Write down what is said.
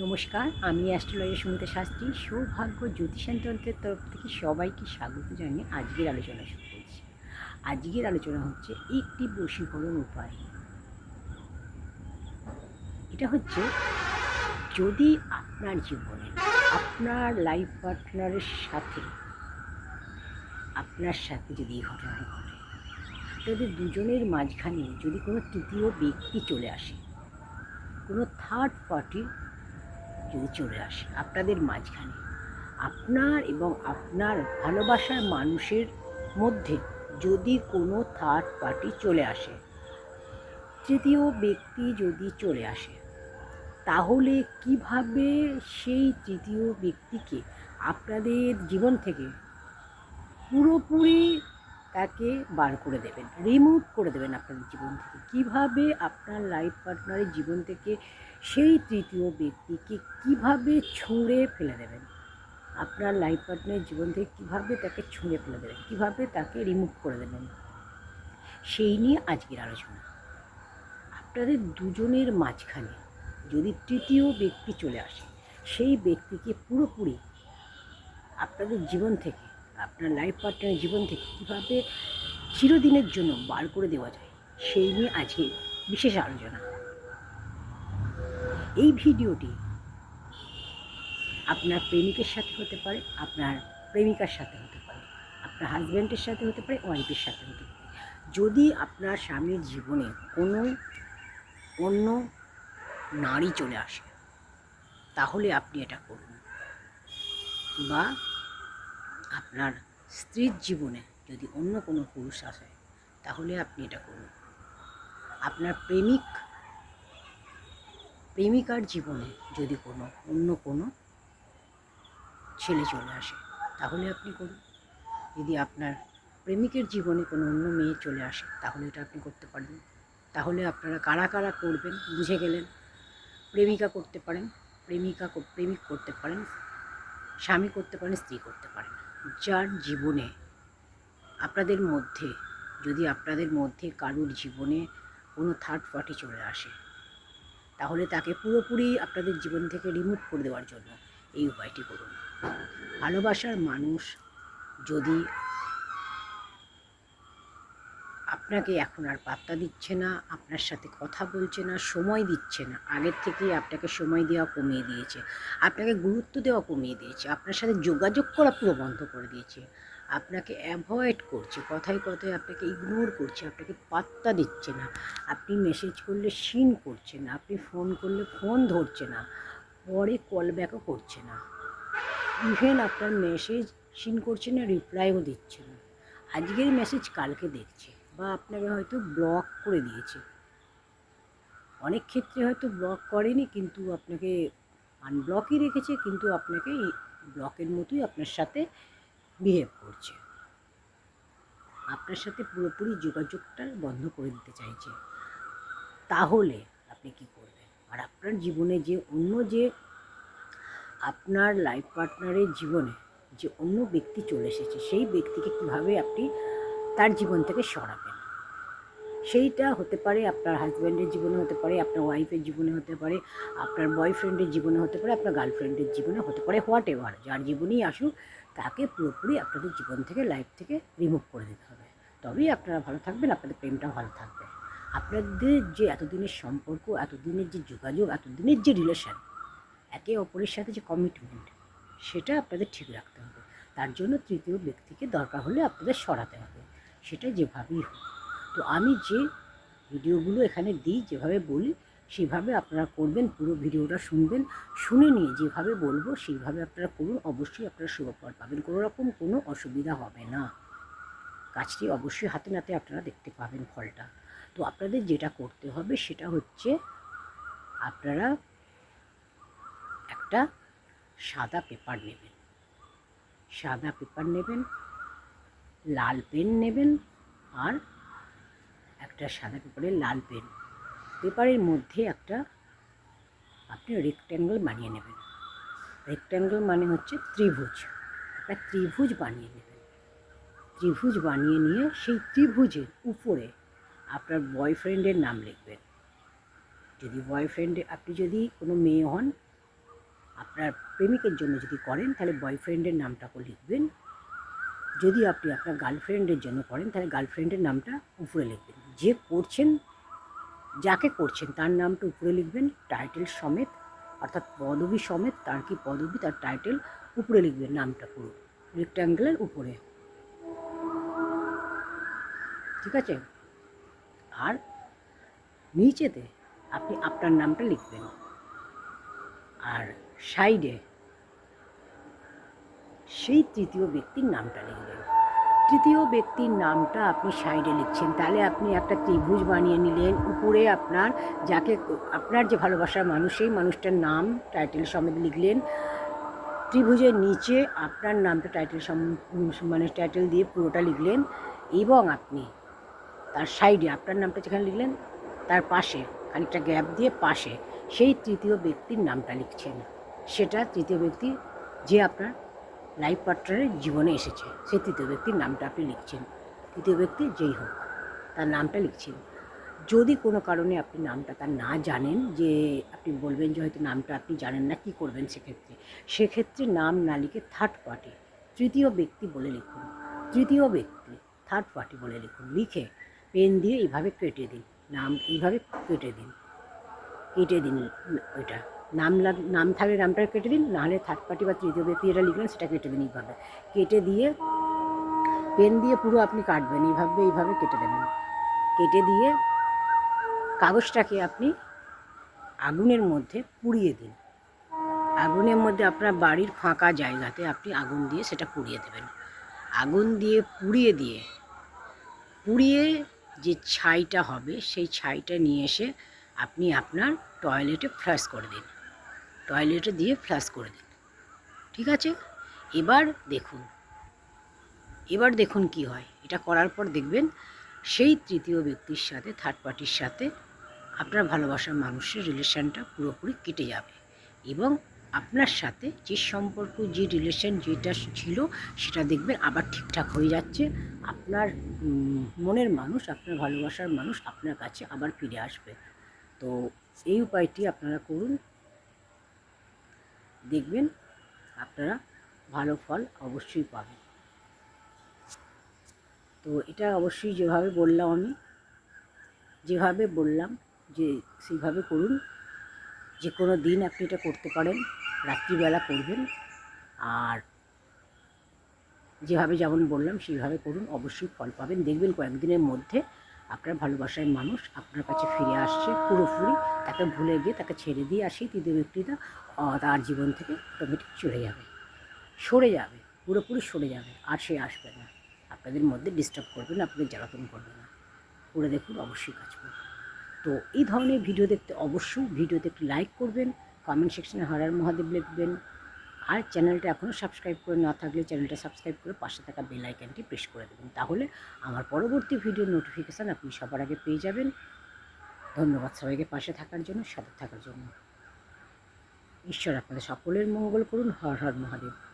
নমস্কার, আমি অ্যাস্ট্রোলজি সুমিতা শাস্ত্রী, সৌভাগ্য জ্যোতিষান্তন্ত্রের তরফ থেকে সবাইকে স্বাগত জানিয়ে আজকের আলোচনা শুরু করছি। আজকের আলোচনা হচ্ছে একটি বশীকরণ উপায়। এটা হচ্ছে যদি আপনার জীবনে, আপনার লাইফ পার্টনারের সাথে, আপনার সাথে যদি এই ঘটনা ঘটে, আপনাদের দুজনের মাঝখানে যদি কোনো তৃতীয় ব্যক্তি চলে আসে, কোনো থার্ড পার্টি যদি চলে আসে, আপনাদের মাঝখানে আপনার এবং আপনার ভালোবাসার মানুষের মধ্যে যদি কোনো থার্ড পার্টি চলে আসে, তৃতীয় ব্যক্তি যদি চলে আসে, তাহলে কীভাবে সেই তৃতীয় ব্যক্তিকে আপনাদের জীবন থেকে পুরোপুরি তাকে বার করে দেবেন রিমুভ করে দেবেন আপনাদের জীবন থেকে। কীভাবে আপনার লাইফ পার্টনারের জীবন থেকে সেই তৃতীয় ব্যক্তিকে কীভাবে ছুঁড়ে ফেলে দেবেন? আপনার লাইফ পার্টনারের জীবন থেকে কীভাবে তাকে ছুঁড়ে ফেলে দেবেন? কীভাবে তাকে রিমুভ করে দেবেন? সেই নিয়ে আজকের আলোচনা। আপনাদের দুজনের মাঝখানে যদি তৃতীয় ব্যক্তি চলে আসে, সেই ব্যক্তিকে পুরোপুরি আপনাদের জীবন থেকে আপনার লাইফ পার্টনারের জীবন থেকে কীভাবে চিরদিনের জন্য বার করে দেওয়া যায়, সেই নিয়ে আজকে বিশেষ আলোচনা। এই ভিডিওটি আপনার প্রেমিকের সাথে হতে পারে, আপনার প্রেমিকার সাথে হতে পারে, আপনার হাজব্যান্ডের সাথে হতে পারে ওয়াইফের সাথে হতে পারে। যদি আপনার স্বামীর জীবনে কোনো অন্য নারী চলে আসে, তাহলে আপনি এটা করুন। বা আপনার স্ত্রীর জীবনে যদি অন্য কোনো পুরুষ আসে, তাহলে আপনি এটা করুন। আপনার প্রেমিক, প্রেমিকার জীবনে যদি কোনো অন্য কোনো ছেলে চলে আসে, তাহলে আপনি করুন। যদি আপনার প্রেমিকের জীবনে কোনো অন্য মেয়ে চলে আসে, তাহলে এটা আপনি করতে পারবেন। তাহলে আপনারা কারা কারা করবেন, বুঝে গেলেন? প্রেমিকা করতে পারেন, প্রেমিকা প্রেমিক করতে পারেন, স্বামী করতে পারেন, স্ত্রী করতে পারেন। যার জীবনে আপনাদের মধ্যে, যদি আপনাদের মধ্যে কারুর জীবনে কোনো থার্ড পার্টি চলে আসে, তাহলে তাকে পুরোপুরি আপনাদের জীবন থেকে রিমুভ করে দেওয়ার জন্য এই উপায়টি করুন। ভালোবাসার মানুষ যদি আপনাকে এখন আর পাত্তা দিচ্ছে না, আপনার সাথে কথা বলছে না, সময় দিচ্ছে না। আগের থেকেই আপনাকে সময় দেওয়া কমিয়ে দিয়েছে। আপনাকে গুরুত্ব দেওয়া কমিয়ে দিয়েছে। আপনার সাথে যোগাযোগ করা পুরো বন্ধ করে দিয়েছে। আপনাকে অ্যাভয়েড করছে। কথায় কথায় আপনাকে ইগনোর করছে। আপনাকে পাত্তা দিচ্ছে না। আপনি মেসেজ করলে সিন করছে না। আপনি ফোন করলে ফোন ধরছে না। পরে কল ব্যাকও করছে না। ইভেন আপনার মেসেজ সিন করছে না রিপ্লাইও দিচ্ছে না। আজকের মেসেজ কালকে দেখছে। বা আপনাকে হয়তো ব্লক করে দিয়েছে। অনেক ক্ষেত্রে হয়তো ব্লক করেনি, কিন্তু আপনাকে আনব্লকই রেখেছে, কিন্তু আপনাকে ব্লকের মতোই আপনার সাথে বিহেভ করছে। আপনার সাথে পুরোপুরি যোগাযোগটা বন্ধ করে দিতে চাইছে। তাহলে আপনি কি করবেন? আর আপনার জীবনে যে অন্য যে আপনার লাইফ পার্টনারের জীবনে যে অন্য ব্যক্তি চলে এসেছে, সেই ব্যক্তিকে কীভাবে আপনি তার জীবন থেকে সরাবেন। সেইটা হতে পারে আপনার হাজব্যান্ডের জীবনে হতে পারে, আপনার ওয়াইফের জীবনে হতে পারে, আপনার বয়ফ্রেন্ডের জীবনে হতে পারে, আপনার গার্লফ্রেন্ডের জীবনে হতে পারে হোয়াট এভার যার জীবনেই আসুক, তাকে পুরোপুরি আপনাদের জীবন থেকে লাইফ থেকে রিমুভ করে দিতে হবে। তবেই আপনারা ভালো থাকবেন, আপনাদের প্রেমটা ভালো থাকবে। আপনাদের যে এতদিনের সম্পর্ক, এতদিনের যে যোগাযোগ, এতদিনের যে রিলেশন একে অপরের সাথে যে কমিটমেন্ট সেটা আপনাদের ঠিক রাখতে হবে। তার জন্য তৃতীয় ব্যক্তিকে দরকার হলে আপনাদের সরাতে হবে। সেটা যেভাবেই হোক। তো আমি যে ভিডিওগুলো এখানে দিই, যেভাবে বলি, সেভাবে আপনারা করবেন, পুরো ভিডিওটা শুনবেন, শুনে নিয়ে যেভাবে বলব, সেইভাবে আপনারা করুন। অবশ্যই আপনারা শুভফল পাবেন। কোনো রকম কোনো অসুবিধা হবে না। কাজটি অবশ্যই হাতে নাতে আপনারা দেখতে পাবেন ফলটা। তো আপনাদের যেটা করতে হবে, সেটা হচ্ছে আপনারা একটা সাদা পেপার নেবেন। সাদা পেপার নেবেন লাল পেন নেবেন আর একটা সাদা পেপারে লাল পেন। পেপারের মধ্যে একটা আপনি রেক্ট্যাঙ্গেল বানিয়ে নেবেন। রেক্ট্যাঙ্গেল মানে হচ্ছে ত্রিভুজ। একটা ত্রিভুজ বানিয়ে নেবেন। ত্রিভুজ বানিয়ে নিয়ে সেই ত্রিভুজের উপরে আপনার বয়ফ্রেন্ডের নাম লিখবেন। যদি বয়ফ্রেন্ডে আপনি যদি কোনো মেয়ে হন, আপনার প্রেমিকের জন্য যদি করেন, তাহলে বয়ফ্রেন্ডের নামটাকে লিখবেন। যদি আপনি আপনার গার্লফ্রেন্ডের জন্য করেন, তাহলে গার্লফ্রেন্ডের নামটা উপরে লিখবেন। যে করছেন, যাকে করছেন, তার নামটা উপরে লিখবেন, টাইটেল সমেত, অর্থাৎ পদবি সমেত, তার কি পদবি, তার টাইটেল উপরে লিখবেন, নামটা পুরো। রেক্ট্যাঙ্গেলের উপরে। ঠিক আছে? আর নিচেতে আপনি আপনার নামটা লিখবেন। আর সাইডে সেই তৃতীয় ব্যক্তির নামটা লিখবেন তৃতীয় ব্যক্তির নামটা আপনি সাইডে লিখছেন। তাহলে আপনি একটা ত্রিভুজ বানিয়ে নিলেন। উপরে আপনার যাকে আপনার যে ভালোবাসার মানুষ, সেই মানুষটার নাম টাইটেল সমেত লিখলেন। ত্রিভুজের নিচে আপনার নামটা টাইটেল মানে টাইটেল দিয়ে পুরোটা লিখলেন এবং আপনি তার সাইডে আপনার নামটা যেখানে লিখলেন, তার পাশে খানিকটা গ্যাপ দিয়ে পাশে সেই তৃতীয় ব্যক্তির নামটা লিখছেন। সেটা তৃতীয় ব্যক্তি যে আপনার লাইফ পার্টনারের জীবনে এসেছে। সে তৃতীয় ব্যক্তির নামটা আপনি লিখছেন। তৃতীয় ব্যক্তি যেই হোক, তার নামটা লিখছেন। যদি কোনো কারণে আপনি নামটা তার না জানেন, যে আপনি বলবেন যে হয়তো নামটা আপনি জানেন না, কী করবেন সেক্ষেত্রে? সেক্ষেত্রে নাম না লিখে থার্ড পার্টি তৃতীয় ব্যক্তি বলে লিখুন। তৃতীয় ব্যক্তি থার্ড পার্টি বলে লিখুন। লিখে পেন দিয়ে এইভাবে কেটে দিন। নাম এইভাবে কেটে দিন। কেটে দিন ওইটা। নাম নাম থাকলে নামটা কেটে দিন, নাহলে থার্ড পার্টি বা তৃতীয় ব্যক্তি যেটা লিখলেন সেটা কেটে দিন এইভাবে। কেটে দিয়ে পেন দিয়ে পুরো আপনি কাটবেন, এইভাবে এইভাবে কেটে দেবেন। কেটে দিয়ে কাগজটাকে আপনি আগুনের মধ্যে পুড়িয়ে দিন। আগুনের মধ্যে আপনার বাড়ির ফাঁকা জায়গাতে আপনি আগুন দিয়ে সেটা পুড়িয়ে দেবেন। আগুন দিয়ে পুড়িয়ে দিয়ে, পুড়িয়ে যে ছাইটা হবে, সেই ছাইটা নিয়ে এসে আপনি আপনার টয়লেটে ফ্লাশ করে দিন। টয়লেটে দিয়ে ফ্লাশ করে দিন। ঠিক আছে? এবার দেখুন। এবার দেখুন কি হয়। এটা করার পর দেখবেন সেই তৃতীয় ব্যক্তির সাথে থার্ড পার্টির সাথে আপনার ভালোবাসার মানুষের রিলেশনটা পুরোপুরি কেটে যাবে এবং আপনার সাথে যে সম্পর্ক, যে রিলেশন যেটা ছিল সেটা দেখবেন আবার ঠিকঠাক হয়ে যাচ্ছে। আপনার মনের মানুষ, আপনার ভালোবাসার মানুষ আপনার কাছে আবার ফিরে আসবে। তো এই উপায়টি আপনারা করুন। দেখবেন, আপনারা ভালো ফল অবশ্যই পাবেন। তো এটা অবশ্যই যেভাবে বললাম আমি, যেভাবে বললাম যে সেইভাবে করুন। যে কোনো দিন আপনি এটা করতে পারেন, রাত্রিবেলা করবেন। আর যেভাবে যেমন বললাম, সেইভাবে করুন, অবশ্যই ফল পাবেন। দেখবেন কয়েকদিনের মধ্যে আপনার ভালোবাসার মানুষ আপনার কাছে ফিরে আসছে পুরোপুরি, তাকে ভুলে গিয়ে তাকে ছেড়ে দিয়ে আসি তৃতীয় ব্যক্তিটা তার জীবন থেকে অটোমেটিক চলে যাবে। সরে যাবে, পুরোপুরি সরে যাবে, আর সে আসবে না। আপনাদের মধ্যে ডিস্টার্ব করবে না, আপনাদের জ্বালাতন করবে না। করে দেখুন, অবশ্যই কাজ করবে। তো এই ধরনের ভিডিও দেখতে অবশ্যই ভিডিওতে একটু লাইক করবেন কমেন্ট সেকশনে হরার মহাদেব লিখবেন আর চ্যানেলটা এখনও সাবস্ক্রাইব করে না থাকলে চ্যানেলটা সাবস্ক্রাইব করে পাশে থাকা বেল আইকনটি প্রেস করে দেবেন। তাহলে আমার পরবর্তী ভিডিও নোটিফিকেশান আপনি সবার আগে পেয়ে যাবেন। ধন্যবাদ সবাইকে পাশে থাকার জন্য, সাথে থাকার জন্য। ঈশ্বর আপনাদের সকলের মঙ্গল করুন। হর হর মহাদেব।